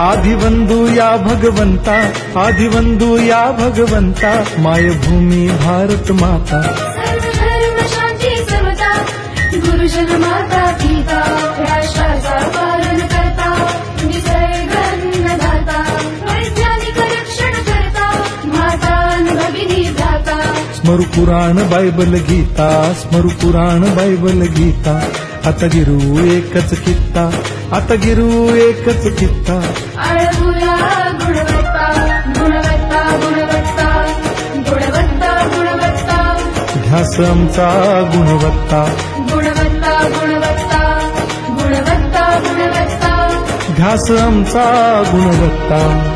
आदिवंदू या भगवंता आदिवंदू या भगवंता मायभूमी भारत माता. सर्वधर्म शांती समता गुरुजन माता पिता राष्ट्राचा पालन करता निसर्ग अन्नदाता वैज्ञानिक रक्षण करता माता अन् भगिनी भ्राता. स्मरु पुराण बायबल गीता स्मरु पुराण बायबल गीता आता गिरू एकच कित्ता. आता गिरू एकच कित्ता आळमुया गुणवत्ता गुणवत्ता गुणवत्ता गुणवत्ता गुणवत्ता. ध्यास आमचा गुणवत्ता. गुणवत्ता गुणवत्ता गुणवत्ता गुणवत्ता. ध्यास आमचा गुणवत्ता.